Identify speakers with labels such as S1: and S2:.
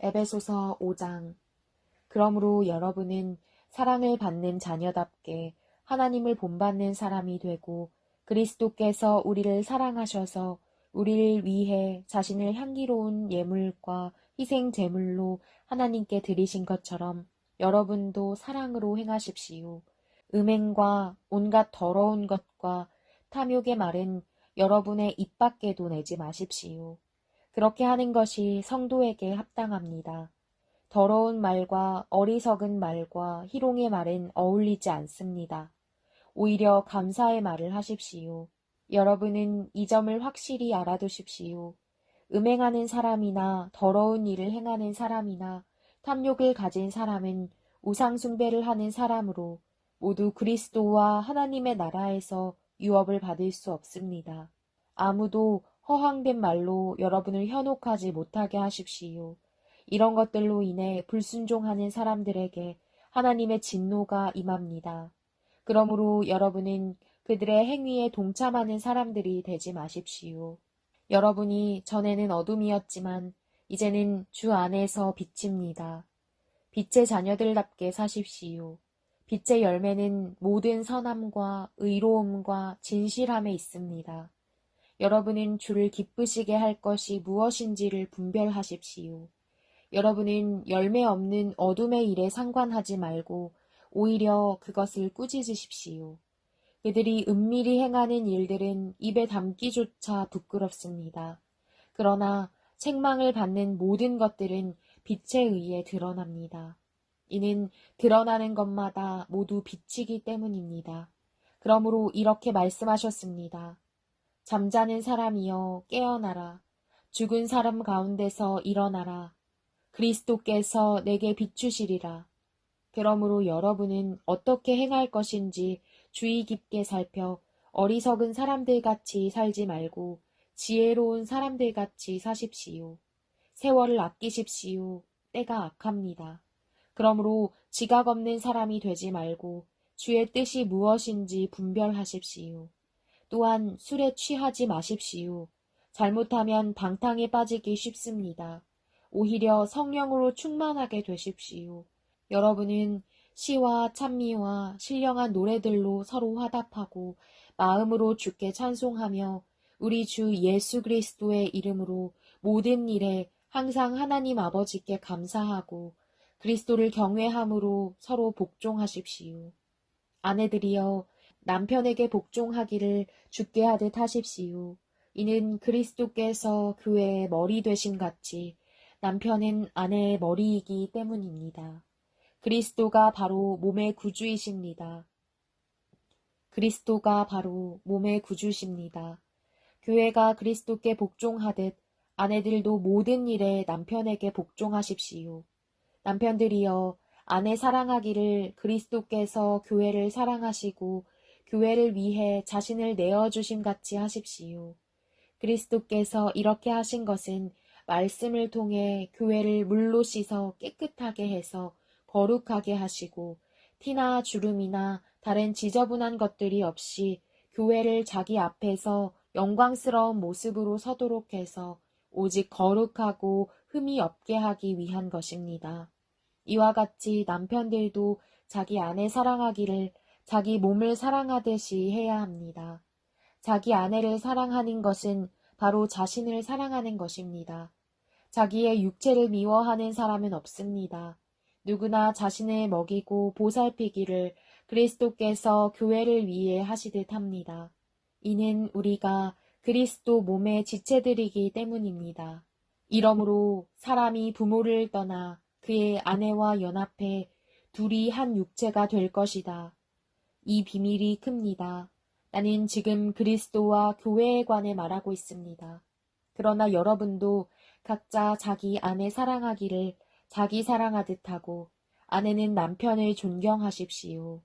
S1: 에베소서 5장 그러므로 여러분은 사랑을 받는 자녀답게 하나님을 본받는 사람이 되고 그리스도께서 우리를 사랑하셔서 우리를 위해 자신을 향기로운 예물과 희생 제물로 하나님께 드리신 것처럼 여러분도 사랑으로 행하십시오. 음행과 온갖 더러운 것과 탐욕의 말은 여러분의 입 밖에도 내지 마십시오. 그렇게 하는 것이 성도에게 합당합니다. 더러운 말과 어리석은 말과 희롱의 말은 어울리지 않습니다. 오히려 감사의 말을 하십시오. 여러분은 이 점을 확실히 알아두십시오. 음행하는 사람이나 더러운 일을 행하는 사람이나 탐욕을 가진 사람은 우상숭배를 하는 사람으로 모두 그리스도와 하나님의 나라에서 유업을 받을 수 없습니다. 아무도 허황된 말로 여러분을 현혹하지 못하게 하십시오. 이런 것들로 인해 불순종하는 사람들에게 하나님의 진노가 임합니다. 그러므로 여러분은 그들의 행위에 동참하는 사람들이 되지 마십시오. 여러분이 전에는 어둠이었지만 이제는 주 안에서 빛입니다. 빛의 자녀들답게 사십시오. 빛의 열매는 모든 선함과 의로움과 진실함에 있습니다. 여러분은 주를 기쁘시게 할 것이 무엇인지를 분별하십시오. 여러분은 열매 없는 어둠의 일에 상관하지 말고 오히려 그것을 꾸짖으십시오. 그들이 은밀히 행하는 일들은 입에 담기조차 부끄럽습니다. 그러나 책망을 받는 모든 것들은 빛에 의해 드러납니다. 이는 드러나는 것마다 모두 빛이기 때문입니다. 그러므로 이렇게 말씀하셨습니다. 잠자는 사람이여 깨어나라. 죽은 사람 가운데서 일어나라. 그리스도께서 내게 비추시리라. 그러므로 여러분은 어떻게 행할 것인지 주의 깊게 살펴 어리석은 사람들 같이 살지 말고 지혜로운 사람들 같이 사십시오. 세월을 아끼십시오. 때가 악합니다. 그러므로 지각 없는 사람이 되지 말고 주의 뜻이 무엇인지 분별하십시오. 또한 술에 취하지 마십시오. 잘못하면 방탕에 빠지기 쉽습니다. 오히려 성령으로 충만하게 되십시오. 여러분은 시와 찬미와 신령한 노래들로 서로 화답하고 마음으로 주께 찬송하며 우리 주 예수 그리스도의 이름으로 모든 일에 항상 하나님 아버지께 감사하고 그리스도를 경외함으로 서로 복종하십시오. 아내들이여 남편에게 복종하기를 죽게 하듯 하십시오. 이는 그리스도께서 교회의 머리 되신 같이 남편은 아내의 머리이기 때문입니다. 그리스도가 바로 몸의 구주이십니다. 그리스도가 바로 몸의 구주십니다. 교회가 그리스도께 복종하듯 아내들도 모든 일에 남편에게 복종하십시오. 남편들이여 아내 사랑하기를 그리스도께서 교회를 사랑하시고 교회를 위해 자신을 내어주심 같이 하십시오. 그리스도께서 이렇게 하신 것은 말씀을 통해 교회를 물로 씻어 깨끗하게 해서 거룩하게 하시고 티나 주름이나 다른 지저분한 것들이 없이 교회를 자기 앞에서 영광스러운 모습으로 서도록 해서 오직 거룩하고 흠이 없게 하기 위한 것입니다. 이와 같이 남편들도 자기 아내 사랑하기를 자기 몸을 사랑하듯이 해야 합니다. 자기 아내를 사랑하는 것은 바로 자신을 사랑하는 것입니다. 자기의 육체를 미워하는 사람은 없습니다. 누구나 자신을 먹이고 보살피기를 그리스도께서 교회를 위해 하시듯 합니다. 이는 우리가 그리스도 몸의 지체들이기 때문입니다. 이러므로 사람이 부모를 떠나 그의 아내와 연합해 둘이 한 육체가 될 것이다. 이 비밀이 큽니다. 나는 지금 그리스도와 교회에 관해 말하고 있습니다. 그러나 여러분도 각자 자기 아내 사랑하기를 자기 사랑하듯 하고 아내는 남편을 존경하십시오.